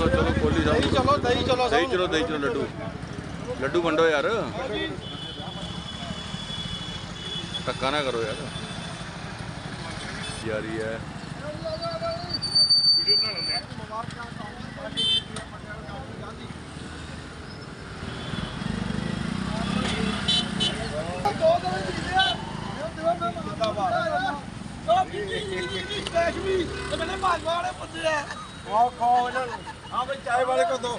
ਚਲੋ ਚਲੋ ਕੋਲੀ ਸਾਹਿਬ ਚਲੋ ਦਹੀਂ ਚਲੋ ਦਹੀਂ ਚਲੋ ਦਹੀਂ ਚਲੋ ਲੱਡੂ। ਲੱਡੂ ਵੰਡੋ ਯਾਰ। ਧੱਕਾ ਨਾ ਕਰੋ ਯਾਰ। ਯਾਰੀ ਹੈ और खाओ इधर हाँ भाई चाय वाले को दो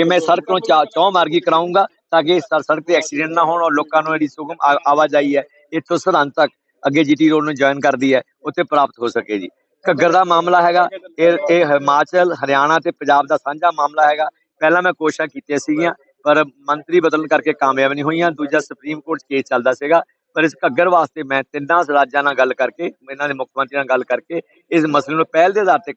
ਕਿ ਮੈਂ ਸੜਕ ਨੂੰ ਚਾ- ਚੌ ਮਾਰਗੀ ਕਰਾਉਂਗਾ ਤਾਂ ਕਿ ਸੜਕ ਤੇ ਐਕਸੀਡੈਂਟ ਨਾ ਹੋਣ ਔਰ ਲੋਕਾਂ ਨੂੰ ਜਿਹੜੀ ਸੁਗਮ ਆਵਾਜਾਈ ਹੈ। ਇੱਥੋਂ ਸਰਹੰਦ ਤੱਕ ਅੱਗੇ ਜੀਟੀ ਰੋਡ ਨੂੰ ਜੁਆਇਨ ਕਰਦੀ ਹੈ, ਉੱਥੇ ਪ੍ਰਾਪਤ ਹੋ ਸਕੇ ਜੀ। ਘੱਗਰ ਦਾ ਮਾਮਲਾ ਹੈਗਾ, ਇਹ ਇਹ ਹਿਮਾਚਲ, ਹਰਿਆਣਾ ਤੇ ਪੰਜਾਬ ਦਾ ਸਾਂਝਾ ਮਾਮਲਾ ਹੈਗਾ। ਪਹਿਲਾਂ ਮੈਂ ਕੋਸ਼ਿਸ਼ਾਂ ਕੀਤੀਆਂ ਸੀਗੀਆਂ, ਪਰ ਮੰਤਰੀ ਬਦਲਣ ਕਰਕੇ ਕਾਮਯਾਬ ਨਹੀਂ ਹੋਈਆਂ। ਦੂਜਾ ਸੁਪਰੀਮ ਕੋਰਟ ਕੇਸ ਚੱਲਦਾ ਸੀਗਾ, ਪਰ ਇਸ ਘੱਗਰ ਵਾਸਤੇ ਮੈਂ ਤਿੰਨਾਂ ਰਾਜਾਂ ਨਾਲ ਗੱਲ ਕਰਕੇ, ਇਹਨਾਂ ਦੇ ਮੁੱਖ ਮੰਤਰੀ ਨਾਲ ਗੱਲ ਕਰਕੇ, ਇਸ ਮਸਲੇ ਨੂੰ ਪਹਿਲ ਦੇ ਆਧਾਰ ਤੇ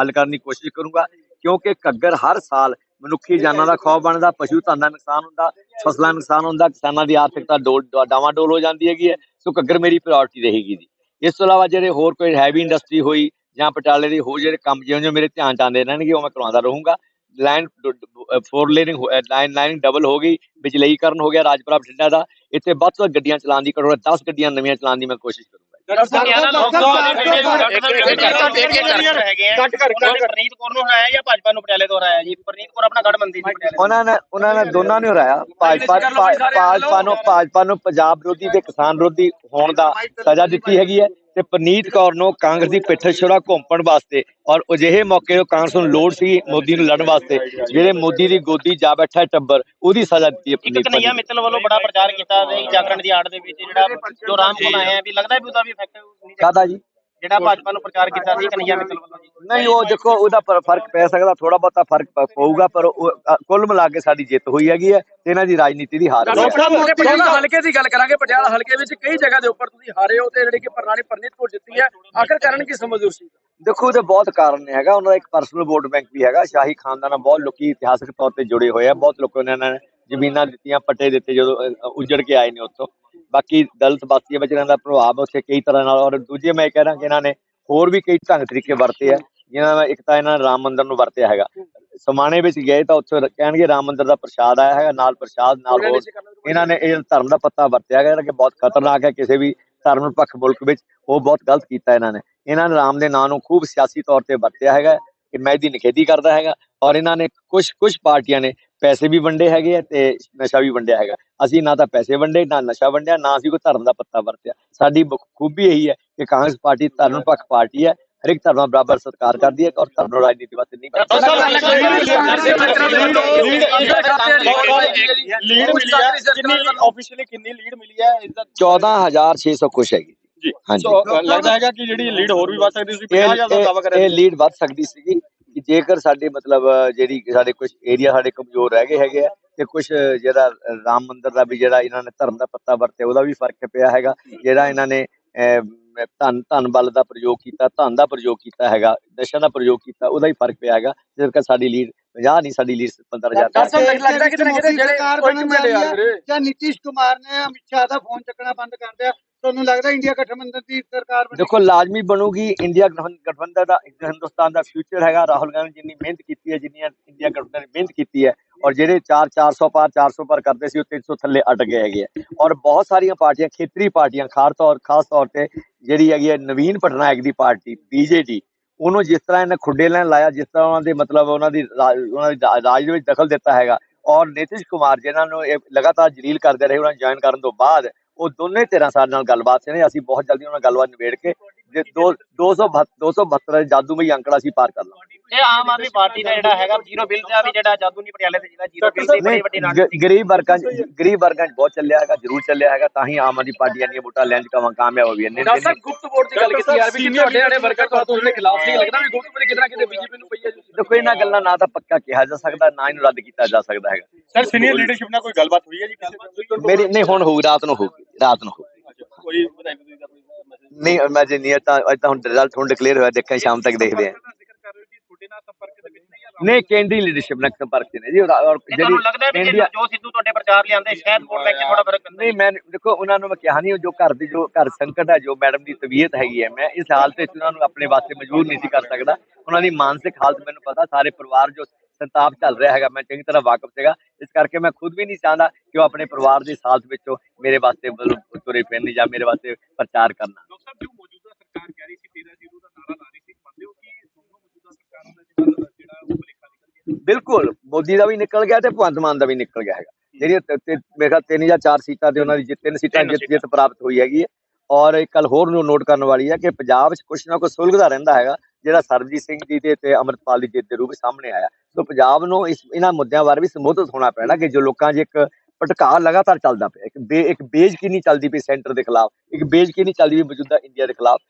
ਹੱਲ ਕਰਨ ਦੀ ਕੋਸ਼ਿਸ਼ ਕਰੂੰਗਾ, ਕਿਉਂਕਿ ਘੱਗਰ ਹਰ ਸਾਲ ਮਨੁੱਖੀ ਜਾਨਾਂ ਦਾ ਖੌਫ ਬਣਦਾ, ਪਸ਼ੂ ਧਨ ਦਾ ਨੁਕਸਾਨ ਹੁੰਦਾ, ਫਸਲਾਂ ਦਾ ਨੁਕਸਾਨ ਹੁੰਦਾ, ਕਿਸਾਨਾਂ ਦੀ ਆਰਥਿਕਤਾ ਡੋਲ ਡਾਵਾਂ ਡੋਲ ਹੋ ਜਾਂਦੀ ਹੈਗੀ ਹੈ, ਸੋ ਘੱਗਰ ਮੇਰੀ ਪ੍ਰਾਇੋਰਟੀ ਰਹੇਗੀ ਜੀ। ਇਸ ਤੋਂ ਇਲਾਵਾ ਜਿਹੜੇ ਹੋਰ ਕੋਈ ਹੈਵੀ ਇੰਡਸਟਰੀ ਹੋਈ ਜਾਂ ਪਟਿਆਲੇ ਦੀ ਹੋਰ ਜਿਹੜੇ ਕੰਮ ਜਿਉਂ ਜਿਉਂ ਮੇਰੇ ਧਿਆਨ ਚ ਆਉਂਦੇ ਰਹਿਣਗੇ, ਉਹ ਮੈਂ ਕਰਵਾਉਂਦਾ ਰਹੂੰਗਾ। Line four laning line lining double ਹੋ ਗਈ, ਬਿਜਲਈਕਰਨ ਹੋ ਗਿਆ ਰਾਜਪੁਰਾ ਬਠਿੰਡਾ ਦਾ, ਇੱਥੇ ਵੱਧ ਤੋਂ ਵੱਧ ਗੱਡੀਆਂ ਚਲਾਉਣ ਦੀ ਘੱਟੋ ਘੱਟ 10 ਗੱਡੀਆਂ ਨਵੀਆਂ ਚਲਾਉਣ ਦੀ ਮੈਂ ਕੋਸ਼ਿਸ਼ ਕਰੂੰਗਾ। ਪ੍ਰਨੀਤ ਕੌਰ ਨੂੰ ਹਰਾਇਆ ਜਾਂ ਭਾਜਪਾ ਨੂੰ ਪਟਿਆਲੇ ਤੋਂ ਹਰਾਇਆ ਜੀ? ਪ੍ਰਨੀਤ ਕੌਰ ਆਪਣਾ ਗੜਬੰਦੀ ਸੀ ਪਟਿਆਲੇ ਉਹਨਾਂ ਨੇ ਉਹਨਾਂ ਨੇ ਦੋਨਾਂ ਨੇ ਹਰਾਇਆ। ਭਾਜਪਾ ਭਾਜਪਾ ਨੂੰ ਭਾਜਪਾ ਨੂੰ ਪੰਜਾਬ ਵਿਰੋਧੀ ਤੇ ਕਿਸਾਨ ਵਿਰੋਧੀ ਹੋਣ ਦਾ ਸਜ਼ਾ ਦਿੱਤੀ ਹੈਗੀ ਹੈ। ਤੇ ਪਰਨੀਤ ਕੌਰ ਨੂੰ ਕਾਂਗਰਸ ਦੀ ਪਿੱਠ ਛੋੜਾ ਘੁੰਮਣ ਵਾਸਤੇ ਔਰ ਅਜਿਹੇ ਮੌਕੇ ਤੋਂ ਕਾਂਗਰਸ ਨੂੰ ਲੋੜ ਸੀ ਮੋਦੀ ਨੂੰ ਲੜਨ ਵਾਸਤੇ ਜਿਹੜੇ ਮੋਦੀ ਦੀ ਗੋਦੀ ਜਾ ਬੈਠਾ ਟੱਬਰ ਉਹਦੀ ਸਜ਼ਾ ਦਿੱਤੀ ਹੈ ਇੱਕ ਕਨਈਆ ਮਿੱਤਲ ਵੱਲੋਂ ਬੜਾ ਪ੍ਰਚਾਰ ਕੀਤਾ ਜਾਗਰਣ ਦੀ ਆੜ ਦੇ ਵਿੱਚ ਜਿਹੜਾ ਜੋ ਰਾਮਪੁਰ ਆਇਆ ਵੀ ਲੱਗਦਾ ਵੀ ਉਹਦਾ ਵੀ ਇਫੈਕਟ ਕਾਹਦਾ ਜੀ? ਜਿਹੜਾ ਭਾਜਪਾ ਨੂੰ ਪ੍ਰਚਾਰ ਕੀਤਾ ਸੀ ਕਨਈਆ ਮਿੱਤਲ ਵੱਲੋਂ ਜੀ। ਨਹੀਂ ਉਹ ਦੇਖੋ ਉਹਦਾ ਪਰ- ਫ਼ਰਕ ਪੈ ਸਕਦਾ ਥੋੜਾ ਬਹੁਤਾ ਫ਼ਰਕ ਪਊਗਾ ਪਰ ਕੁੱਲ ਮਿਲਾ ਕੇ ਸਾਡੀ ਜਿੱਤ ਹੋਈ ਹੈਗੀ ਹੈ ਤੇ ਇਹਨਾਂ ਦੀ ਰਾਜਨੀਤੀ ਦੀ ਹਾਰ ਹੋਈ ਹੈ। ਪਟਿਆਲਾ ਹਲਕੇ ਦੀ ਗੱਲ ਕਰਾਂਗੇ ਪਟਿਆਲਾ ਹਲਕੇ ਵਿੱਚ ਕਈ ਜਗ੍ਹਾ ਦੇ ਉੱਪਰ ਤੁਸੀਂ ਹਾਰੇ ਹੋ ਤੇ ਜਿਹੜੀ ਕਿ ਪ੍ਰਣਾਲੀ ਪਰਨੀਤ ਕੌਰ ਜਿੱਤੀ ਹੈ। ਆਖਰ ਕਾਰਨ ਕੀ ਸਮਝਦੇ ਹੋ ਤੁਸੀਂ ਦੇਖੋ ਉਹਦੇ ਬਹੁਤ ਕਾਰਨ ਨੇ ਹੈਗਾ ਉਹਨਾਂ ਦਾ ਇੱਕ ਪਰਸਨਲ ਵੋਟ ਬੈਂਕ ਵੀ ਹੈਗਾ ਸ਼ਾਹੀ ਖਾਨਦਾਨ ਨਾਲ ਬਹੁਤ ਲੋਕੀ ਇਤਿਹਾਸਕ ਤੌਰ ਤੇ ਜੁੜੇ ਹੋਏ ਆ ਬਹੁਤ ਲੋਕਾਂ ਨੇ ਇਹਨਾਂ ਨੇ ਜ਼ਮੀਨਾਂ ਦਿੱਤੀਆਂ ਪੱਟੇ ਦਿੱਤੇ ਜਦੋਂ ਉੱਜੜ ਕੇ ਆਏ ਨੇ ਉੱਥੋਂ। ਬਾਕੀ ਦਲਿਤ ਬਾਸੀਆਂ ਵਿੱਚ ਇਹਨਾਂ ਦਾ ਪ੍ਰਭਾਵ ਉੱਥੇ ਕਈ ਤਰ੍ਹਾਂ ਨਾਲ ਔਰ ਦੂਜੇ ਮੈਂ ਕਹਿ ਰਿਹਾ ਕਿ ਇਹਨਾਂ ਨੇ ਹੋਰ ਵੀ ਕਈ ਢੰਗ ਤਰੀਕੇ ਵਰਤੇ ਆ ਜਿਨ੍ਹਾਂ ਦਾ ਇੱਕ ਤਾਂ ਇਹਨਾਂ ਨੇ ਰਾਮ ਮੰਦਿਰ ਨੂੰ ਵਰਤਿਆ ਹੈਗਾ। ਸਮਾਣੇ ਵਿੱਚ ਗਏ ਤਾਂ ਉੱਥੇ ਕਹਿਣਗੇ ਰਾਮ ਮੰਦਿਰ ਦਾ ਪ੍ਰਸ਼ਾਦ ਆਇਆ ਹੈਗਾ ਨਾਲ ਪ੍ਰਸ਼ਾਦ ਨਾਲ ਹੋਰ। ਇਹਨਾਂ ਨੇ ਇਹ ਧਰਮ ਦਾ ਪੱਤਾ ਵਰਤਿਆ ਹੈਗਾ ਜਿਹੜਾ ਕਿ ਬਹੁਤ ਖਤਰਨਾਕ ਹੈ ਕਿਸੇ ਵੀ ਧਰਮ ਨਿਰਪੱਖ ਮੁਲਕ ਵਿੱਚ ਉਹ ਬਹੁਤ ਗਲਤ ਕੀਤਾ ਇਹਨਾਂ ਨੇ। ਇਹਨਾਂ ਨੇ ਰਾਮ ਦੇ ਨਾਂ ਨੂੰ ਖੂਬ ਸਿਆਸੀ ਤੌਰ ਤੇ ਵਰਤਿਆ ਹੈਗਾ। ਕਿ ਮੈਂ ਇਹਦੀ ਨਿਖੇਧੀ ਕਰਦਾ ਹੈਗਾ ਔਰ ਇਹਨਾਂ ਨੇ ਕੁਝ ਕੁਝ ਪਾਰਟੀਆਂ ਨੇ ਪੈਸੇ ਵੀ ਵੰਡੇ ਹੈਗੇ ਆ ਤੇ ਨਸ਼ਾ ਵੀ ਵੰਡਿਆ ਹੈਗਾ ਅਸੀਂ ਨਾ ਤਾਂ ਪੈਸੇ ਵੰਡੇ ਨਾ ਨਸ਼ਾ ਵੰਡਿਆ ਨਾ ਅਸੀਂ ਕੋਈ ਧਰਮ ਦਾ ਪੱਤਾ ਵਰਤਿਆ ਸਾਡੀ ਬ- ਖੂਬੀ ਇਹੀ ਹੈ ਕਿ ਕਾਂਗਰਸ ਪਾਰਟੀ ਧਰਮ ਪੱਖ ਪਾਰਟੀ ਹੈ ਹਰ ਇੱਕ ਧਰਮ ਦਾ ਬਰਾਬਰ ਸਤਿਕਾਰ ਕਰਦੀ ਹੈ ਔਰ ਧਰਮ ਨੂੰ ਰਾਜਨੀਤੀ ਵਾਸਤੇ ਨਹੀਂ ਵਰਤਦੀ ਲੀਡ ਮਿਲੀ ਹੈ ਕਿੰਨੀ ਆਫੀਸ਼ੀਅਲੀ ਕਿੰਨੀ ਲੀਡ ਮਿਲੀ ਹੈ 14600 ਖੁਸ਼ ਹੈਗੀ ਜੀ। ਹਾਂਜੀ। ਸੋ ਲੱਗਦਾ ਹੈਗਾ ਕਿ ਜਿਹੜੀ ਲੀਡ ਹੋਰ ਵੀ ਵੱਧ ਸਕਦੀ ਸੀ 50000 ਦਾ ਦਾਅਵਾ ਇਹ ਕਰਿਆ ਇਹ ਲੀਡ ਵੱਧ ਸਕਦੀ ਸੀਗੀ ਕਿ ਜੇਕਰ ਸਾਡੇ ਮਤਲਬ ਜਿਹੜੀ ਸਾਡੇ ਕੁਝ ਏਰੀਆ ਸਾਡੇ ਕਮਜ਼ੋਰ ਰਹਿ ਗਏ ਹੈਗੇ ਆ ਤੇ ਕੁਝ ਜਿਹੜਾ ਰਾਮ ਮੰਦਿਰ ਦਾ ਵੀ ਜਿਹੜਾ ਇਹਨਾਂ ਨੇ ਧਰਮ ਦਾ ਪੱਤਾ ਵਰਤਿਆ ਉਹਦਾ ਵੀ ਫ਼ਰਕ ਪਿਆ ਹੈਗਾ। ਜਿਹੜਾ ਇਹਨਾਂ ਨੇ ਧਨ ਧਨ ਬਲ ਦਾ ਪ੍ਰਯੋਗ ਕੀਤਾ ਧਨ ਦਾ ਪ੍ਰਯੋਗ ਕੀਤਾ ਹੈਗਾ ਨਸ਼ਾ ਦਾ ਪ੍ਰਯੋਗ ਕੀਤਾ ਉਹਦਾ ਹੀ ਫ਼ਰਕ ਪਿਆ ਹੈਗਾ। ਜਿਸ ਕਰਕੇ ਸਾਡੀ ਲੀਡ 50 ਨਹੀਂ ਸਾਡੀ ਲੀਡ 15000 ਡਾਕਟਰ ਸਾਹਿਬ ਲੱਗਦਾ ਕਿ ਜਿਹੜੇ ਸਰਕਾਰ ਬਣਨ ਜਾ ਰਹੀ ਹੈ ਜਾਂ ਨੀਤੀਸ਼ ਕੁਮਾਰ ਨੇ ਅਮਿਤ ਸ਼ਾਹ ਦਾ ਫੋਨ ਚੱਕਣਾ ਬੰਦ ਕਰ ਦਿਆ। ਤੁਹਾਨੂੰ ਲੱਗਦਾ ਇੰਡੀਆ ਗਠਬੰਧਨ ਦੀ ਸਰਕਾਰ ਬਣੇ? ਦੇਖੋ, ਲਾਜ਼ਮੀ ਬਣੂਗੀ ਇੰਡੀਆ ਗਠਬੰਧਨ ਦਾ ਹਿੰਦੁਸਤਾਨ ਦਾ ਫਿਊਚਰ ਹੈਗਾ। ਰਾਹੁਲ ਗਾਂਧੀ ਜਿੰਨੀ ਮਿਹਨਤ ਕੀਤੀ ਹੈ ਜਿੰਨੀ ਇੰਡੀਆ ਗਠਬੰਧਨ ਨੇ ਮਿਹਨਤ ਕੀਤੀ ਹੈ ਔਰ ਜਿਹੜੇ 4 400 ਪਾਰ 400 ਪਾਰ ਕਰਦੇ ਸੀ, ਉਹ 300 ਥੱਲੇ ਅਟ ਗਏ ਹੈਗੇ ਔਰ ਬਹੁਤ ਸਾਰੀਆਂ ਪਾਰਟੀਆਂ, ਖੇਤਰੀ ਪਾਰਟੀਆਂ, ਖਾਸ ਤੌਰ ਖਾਸ ਤੌਰ ਤੇ ਜਿਹੜੀ ਹੈਗੀ ਹੈ ਨਵੀਨ ਪਟਨਾਇਕ ਦੀ ਪਾਰਟੀ ਬੀਜੇਡੀ ਉਹਨੂੰ ਜਿਸ ਤਰ੍ਹਾਂ ਇਹਨਾਂ ਖੁੱਡੇ ਲੈਣ ਲਾਇਆ, ਜਿਸ ਤਰ੍ਹਾਂ ਉਹਨਾਂ ਦੇ ਮਤਲਬ ਉਹਨਾਂ ਦੀ ਰਾ- ਉਹਨਾਂ ਦੀ ਰਾਜ ਦੇ ਵਿੱਚ ਦਖਲ ਦਿੱਤਾ ਹੈਗਾ। ਔਰ ਨਿਤਿਸ਼ ਕੁਮਾਰ, ਜਿਹਨਾਂ ਨੂੰ ਇਹ ਲਗਾਤਾਰ ਜਲੀਲ ਕਰਦੇ ਰਹੇ, ਉਹਨਾਂ ਨੂੰ ਜੁਆਇਨ ਕਰਨ ਤੋਂ ਬਾਅਦ ਉਹ ਦੋਨੇ ਧਿਰਾਂ ਸਾਡੇ ਨਾਲ ਗੱਲਬਾਤ ਸੀ ਅਸੀਂ ਬਹੁਤ ਜਲਦੀ ਉਹਨਾਂ ਨਾਲ ਗੱਲਬਾਤ ਨਿਬੇੜ ਕੇ, ਜੇ ਦੋ 272 272 ਦੇ ਜਾਦੂਮਈ ਅੰਕੜਾ ਅਸੀਂ ਪਾਰ ਕਰ ਲਾਂਗੇ। ਇਹ ਆਮ ਆਦਮੀ ਪਾਰਟੀ ਦਾ ਜਿਹੜਾ ਹੈਗਾ ਜ਼ੀਰੋ ਬਿੱਲ ਦਾ ਵੀ ਜਿਹੜਾ ਜਾਦੂ ਨਹੀਂ ਪਟਿਆਲੇ ਤੇ ਜਿਹੜਾ ਜ਼ੀਰੋ ਬਿੱਲ ਦੀ ਬੜੀ ਵੱਡੀ ਗ- ਗਰੀਬ ਵਰਗਾਂ ਗਰੀਬ ਵਰਗਾਂ 'ਚ ਬਹੁਤ ਚੱਲਿਆ ਹੈਗਾ ਜ਼ਰੂਰ ਚੱਲਿਆ ਹੈਗਾ ਤਾਂ ਹੀ ਆਮ ਆਦਮੀ ਪਾਰਟੀ ਇੰਨੀਆਂ ਵੋਟਾਂ ਲੈਣ 'ਚ ਕਾਮ- ਕਾਮਯਾਬ ਹੋਈ ਇੰਨੇ ਡਾਕਟਰ ਸਾਹਿਬ ਗੁਪਤ ਵੋਟ ਦੀ ਗੱਲ ਕੀਤੀ ਯਾਰ ਵੀ ਕਿ ਤੁਹਾਡੇ ਆਣੇ ਵਰਕਰ ਤੁਹਾਨੂੰ ਉਹਦੇ ਖਿਲਾਫ ਨਹੀਂ ਲੱਗਦਾ ਵੀ ਗੁਪਤ ਵੋਟ ਨਾ ਕਿਤੇ ਬੀਜੇਪੀ ਨੂੰ ਪਈ ਹੈ ਦੇਖੋ ਇਹਨਾਂ ਗੱਲਾਂ ਨਾ ਤਾਂ ਪੱਕਾ ਕਿਹਾ ਜਾ ਸਕਦਾ ਨਾ ਇਹਨੂੰ ਰੱਦ ਕੀਤਾ ਜਾ ਸਕਦਾ ਹੈਗਾ। ਸਰ ਸੀਨੀਅਰ ਲੀਡਰਸ਼ਿਪ ਨਾਲ ਕੋਈ ਗੱਲਬਾਤ ਹੋਈ ਹੈ ਜੀ? ਮੇਰੀ ਨਹੀਂ ਹੁਣ ਹੋਊ ਰਾਤ ਨੂੰ ਹੋਊਗੀ ਰਾਤ ਨੂੰ ਹੋਊਗੀ। ਕੋਈ ਵਧਾਈ ਨਹੀਂ ਮੈਂ ਜੇ ਨਹੀਂ ਤਾਂ ਅੱਜ ਤਾਂ ਹੁਣ ਰਿਜ਼ਲਟ ਹੁਣ ਡਿਕਲੇਅਰ ਹੋਇਆ ਦੇਖਾਂ ਸ਼ਾਮ ਤੱਕ ਦੇਖਦੇ ਹਾਂ। ਨਹੀਂ ਕੇਂਦਰੀ ਲੀਡਰਸ਼ਿਪ ਨਾਲ ਸੰਪਰਕ 'ਚ ਨੇ ਜੀ? ਔਰ ਤੁਹਾਨੂੰ ਲੱਗਦਾ ਵੀ ਜੇ ਇੰਡੀਆ ਜੋ ਸਿੱਧੂ ਤੁਹਾਡੇ ਪ੍ਰਚਾਰ ਲਿਆਂਦੇ ਸ਼ਾਇਦ ਵੋਟ ਬੈਂਕ 'ਚ ਥੋੜਾ ਫ਼ਰਕ ਪੈਂਦਾ ਨਹੀਂ ਮੈਂ ਦੇਖੋ ਉਹਨਾਂ ਨੂੰ ਮੈਂ ਕਿਹਾ ਨਹੀਂ ਉਹ ਜੋ ਘਰ ਦੀ ਜੋ ਘਰ ਸੰਕਟ ਹੈ ਜੋ ਮੈਡਮ ਦੀ ਤਬੀਅਤ ਹੈਗੀ ਹੈ ਮੈਂ ਇਸ ਹਾਲਤ ਵਿੱਚ ਉਹਨਾਂ ਨੂੰ ਆਪਣੇ ਵਾਸਤੇ ਮਜਬੂਰ ਨਹੀਂ ਸੀ ਕਰ ਸਕਦਾ। ਉਹਨਾਂ ਦੀ ਮਾਨਸਿਕ ਹਾਲਤ ਮੈਨੂੰ ਪਤਾ ਸਾਰੇ ਪਰਿਵਾਰ ਜੋ ਸੰਤਾਪ ਚੱਲ ਰਿਹਾ ਹੈਗਾ ਮੈਂ ਚੰਗੀ ਤਰ੍ਹਾਂ ਵਾਕਿਫ ਸੀਗਾ। ਇਸ ਕਰਕੇ ਮੈਂ ਖੁਦ ਵੀ ਨਹੀਂ ਚਾਹੁੰਦਾ ਕਿ ਉਹ ਆਪਣੇ ਪਰਿਵਾਰ ਦੀ ਹਾਲਤ ਵਿੱਚੋਂ ਮੇਰੇ ਵਾਸਤੇ ਤੁਰੇ ਫਿਰਨ ਜਾਂ ਮੇਰੇ ਵਾਸਤੇ ਪ੍ਰਚਾਰ ਕਰਨਾ। ਡਾਕਟਰ ਸਾਹਿਬ ਜੋ ਮੌਜੂਦਾ ਸਰਕਾਰ ਕਹਿ ਰਹੀ ਬਿਲਕੁਲ ਮੋਦੀ ਦਾ ਵੀ ਨਿਕਲ ਗਿਆ ਤੇ ਭਗਵੰਤ ਮਾਨ ਦਾ ਵੀ ਨਿਕਲ ਗਿਆ ਹੈਗਾ। ਤੇ ਮੇਰੇ ਖਿਆਲ ਤਿੰਨ ਜਾਂ ਚਾਰ ਸੀਟਾਂ ਤੇ ਉਹਨਾਂ ਦੀ ਤਿੰਨ ਸੀਟਾਂ ਜਿੱਤ ਜਿੱਤ ਪ੍ਰਾਪਤ ਹੋਈ ਹੈਗੀ ਹੈ। ਔਰ ਇੱਕ ਗੱਲ ਹੋਰ ਨੂੰ ਨੋਟ ਕਰਨ ਵਾਲੀ ਹੈ ਕਿ ਪੰਜਾਬ ਵਿੱਚ ਕੁਛ ਨਾ ਕੁਛ ਸੁਲਝਦਾ ਰਹਿੰਦਾ ਹੈਗਾ ਜਿਹੜਾ ਸਰਬਜੀਤ ਸਿੰਘ ਜੀ ਦੇ ਤੇ ਅਮਰਪਾਲ ਦੀ ਜਿੱਤ ਦੇ ਰੂਪ ਸਾਹਮਣੇ ਆਇਆ। ਸੋ ਪੰਜਾਬ ਨੂੰ ਇਸ ਇਹਨਾਂ ਮੁੱਦਿਆਂ ਬਾਰੇ ਵੀ ਸੰਬੋਧਿਤ ਹੋਣਾ ਪੈਣਾ ਕਿ ਜੋ ਲੋਕਾਂ 'ਚ ਇੱਕ ਭਟਕਾ ਲਗਾਤਾਰ ਚੱਲਦਾ ਪਿਆ ਇੱਕ ਬੇ ਇੱਕ ਬੇਇੱਜ਼ਤੀ ਚੱਲਦੀ ਪਈ ਸੈਂਟਰ ਦੇ ਖਿਲਾਫ ਇੱਕ ਬੇਇੱਜ਼ਤੀ ਚੱਲਦੀ ਪਈ ਮੌਜੂਦਾ ਇੰਡੀਆ ਦੇ ਖਿਲਾਫ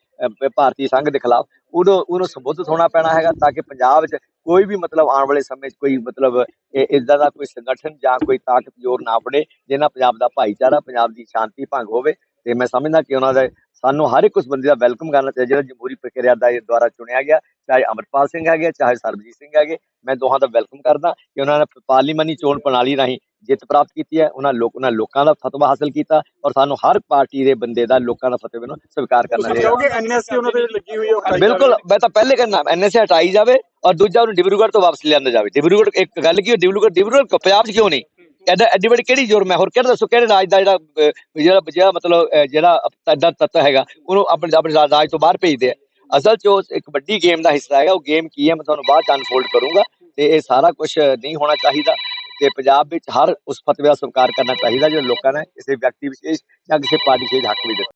ਭਾਰਤੀ ਸੰਘ ਦੇ ਖਿਲਾਫ ਉਹਨੂੰ ਉਹਨੂੰ ਸੰਬੋਧਿਤ ਹੋਣਾ ਪੈਣਾ ਹੈਗਾ ਤਾਂ ਕਿ ਪੰਜਾਬ 'ਚ ਕੋਈ ਵੀ ਮਤਲਬ ਆਉਣ ਵਾਲੇ ਸਮੇਂ 'ਚ ਕੋਈ ਮਤਲਬ ਇਦਾਂ ਦਾ ਕੋਈ ਸੰਗਠਨ ਜਾਂ ਕੋਈ ਤਾਕਤ ਜ਼ੋਰ ਨਾ ਫੜੇ ਜਿਹਨਾਂ ਪੰਜਾਬ ਦਾ ਭਾਈਚਾਰਾ, ਪੰਜਾਬ ਦੀ ਸ਼ਾਂਤੀ ਭੰਗ ਹੋਵੇ, ਤੇ ਮੈਂ ਸਮਝਦਾ ਕਿ ਉਹਨਾਂ ਦਾ, ਸਾਨੂੰ ਹਰ ਇੱਕ ਉਸ ਬੰਦੇ ਦਾ ਵੈਲਕਮ ਕਰਨਾ ਚਾਹੀਦਾ, ਜਿਹੜਾ ਜਮਹੂਰੀ ਪ੍ਰਕਿਰਿਆ ਦਾ ਦੁਆਰਾ ਚੁਣਿਆ ਗਿਆ, ਚਾਹੇ ਅਮਰਪਾਲ ਸਿੰਘ ਹੈਗੇ, ਚਾਹੇ ਸਰਬਜੀਤ ਸਿੰਘ ਹੈਗੇ, ਮੈਂ ਦੋਹਾਂ ਦਾ ਵੈਲਕਮ ਕਰਦਾ ਕਿ ਉਹਨਾਂ ਨੇ ਪਾਰਲੀਮਾਨੀ ਚੋਣ ਪ੍ਰਣਾਲੀ ਰਾਹੀਂ ਜਿੱਤ ਪ੍ਰਾਪਤ ਕੀਤੀ ਹੈ ਉਹਨਾਂ ਲੋਕ ਉਹਨਾਂ ਲੋਕਾਂ ਦਾ ਫਤਵਾ ਹਾਸਲ ਕੀਤਾ ਔਰ ਸਾਨੂੰ ਹਰ ਪਾਰਟੀ ਦੇ ਬੰਦੇ ਦਾ ਲੋਕਾਂ ਦਾ ਫਤਵੇ ਨੂੰ ਸਵੀਕਾਰ ਕਰਨਾ ਚਾਹੀਦਾ। ਕਿਉਂਕਿ ਐਨਐਸਸੀ ਉਹਨਾਂ ਦੇ ਲੱਗੀ ਹੋਈ ਹੈ ਬਿਲਕੁਲ ਮੈਂ ਤਾਂ ਪਹਿਲੇ ਕਹਿੰਦਾ ਐਨਐਸਏ ਹਟਾਈ ਜਾਵੇ ਔਰ ਦੂਜਾ ਉਹਨੂੰ ਡਿਬਰੂਗੜ੍ਹ ਤੋਂ ਵਾਪਸ ਲਿਆਂਦਾ ਜਾਵੇ। ਡਿਬਰੂਗੜ੍ਹ ਇੱਕ ਗੱਲ ਕੀ ਡਿਬਰੂਗੜ੍ਹ ਡਿਬਰੂਗੜ੍ਹ ਕ- ਪੰਜਾਬ 'ਚ ਕਿਉਂ ਨਹੀਂ? ਐਡਾ ਐਡੀ ਵੱਡੀ ਕਿਹੜੀ ਜੁਰਮ ਹੈ ਹੋਰ ਕਿਹੜਾ ਦੱਸੋ ਕਿਹੜੇ ਰਾਜ ਦਾ ਜਿਹੜਾ ਜਿਹੜਾ ਜਿਹੜਾ ਮਤਲਬ ਜਿਹੜਾ ਐਡਾ ਤੱਤ ਹੈਗਾ ਉਹਨੂੰ ਆਪਣੇ ਆਪਣੇ ਰਾਜ ਤੋਂ ਬਾਹਰ ਭੇਜਦੇ ਆ। ਅਸਲ 'ਚ ਉਹ ਇੱਕ ਵੱਡੀ ਗੇਮ ਦਾ ਹਿੱਸਾ ਹੈਗਾ ਉਹ ਗੇਮ ਕੀ ਹੈ ਮੈਂ ਤੁਹਾਨੂੰ ਬਾਅਦ 'ਚ ਅਨਫੋਲਡ ਕਰੂੰਗਾ ਤੇ ਇਹ ਸਾਰਾ ਕੁਝ ਨਹੀਂ ਹੋਣਾ ਚਾਹੀਦਾ। ਤੇ ਪੰਜਾਬ ਵਿੱਚ ਹਰ ਉਸ ਫਤਵੇ ਦਾ ਸਵੀਕਾਰ ਕਰਨਾ ਚਾਹੀਦਾ ਜੋ ਲੋਕਾਂ ਨੇ ਕਿਸੇ ਵਿਅਕਤੀ ਵਿਸ਼ੇਸ਼ ਜਾਂ ਕਿਸੇ ਪਾਰਟੀ ਵਿਸ਼ੇਸ਼ ਹੱਕ ਵੀ ਦਿੱਤਾ।